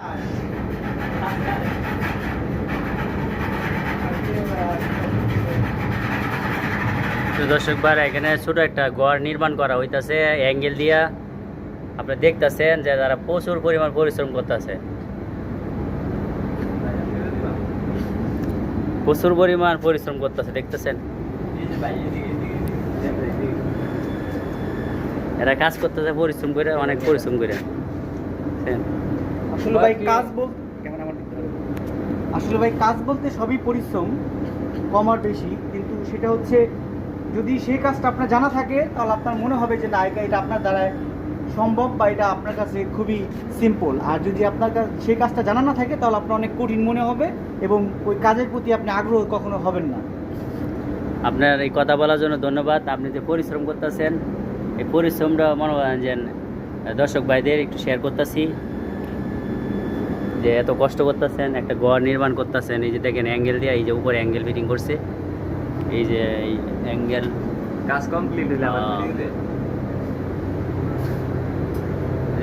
তো দর্শক বার এখানে ছোট একটা ঘর নির্মাণ করা হইতাছে, অ্যাঙ্গেল দিয়া আপনি দেখতাছেন যে তারা প্রচুর পরিমাণ পরিশ্রম করতেছে প্রচুর পরিমাণ পরিশ্রম করতেছে, দেখতেছেন এরা কাজ করতেছে, পরিশ্রম করে, অনেক পরিশ্রম করে? আসলে ভাই কাজ বল কেমন আমার আসলে ভাই কাজ বলতে সবই পরিশ্রম কম আর বেশি। কিন্তু সেটা হচ্ছে যদি সেই কাজটা আপনার জানা থাকে তাহলে আপনার মনে হবে যে না এটা আপনার দ্বারায় সম্ভব বা এটা আপনার কাছে খুবই সিম্পল আর যদি আপনার কাছে সেই কাজটা জানা না থাকে তাহলে আপনার অনেক কঠিন মনে হবে এবং ওই কাজের প্রতি আপনি আগ্রহ কখনো হবেন না। আপনার এই কথা বলার জন্য ধন্যবাদ। আপনি যে পরিশ্রম করতেছেন এই পরিশ্রমটা মনে করেন যে দর্শক ভাইদের একটু শেয়ার করতেছি। যে এত কষ্ট করতেছেন একটা ঘর নির্মাণ করতেছেন এই যে দেখেন অ্যাঙ্গেল দিয়ে এই যে উপরে অ্যাঙ্গেল ফিটিং করছে। এই যে এই অ্যাঙ্গেল কাজ কমপ্লিট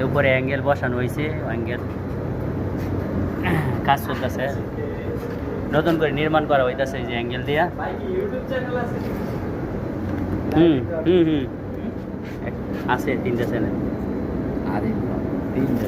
উপরে অ্যাঙ্গেল বসানো হয়েছে অ্যাঙ্গেল কাজ চলতেছে। নতুন করে নির্মাণ করা হইতাছে এই যে অ্যাঙ্গেল দিয়া। ভাই ইউটিউব চ্যানেল আছে? হুম হুম হুম। এক- আছে তিনটা চ্যানেল আরে তিনটা।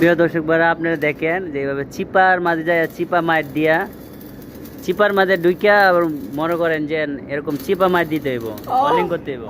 প্রিয় দর্শক বারা আপনারা দেখেন যে এইভাবে চিপার মাঝে যায় চিপা মাইট দিয়া চিপার মাঝে ঢুকিয়া আবার মনে করেন যে এরকম চিপা মাইট দিতে হইব বলিং করতে হইব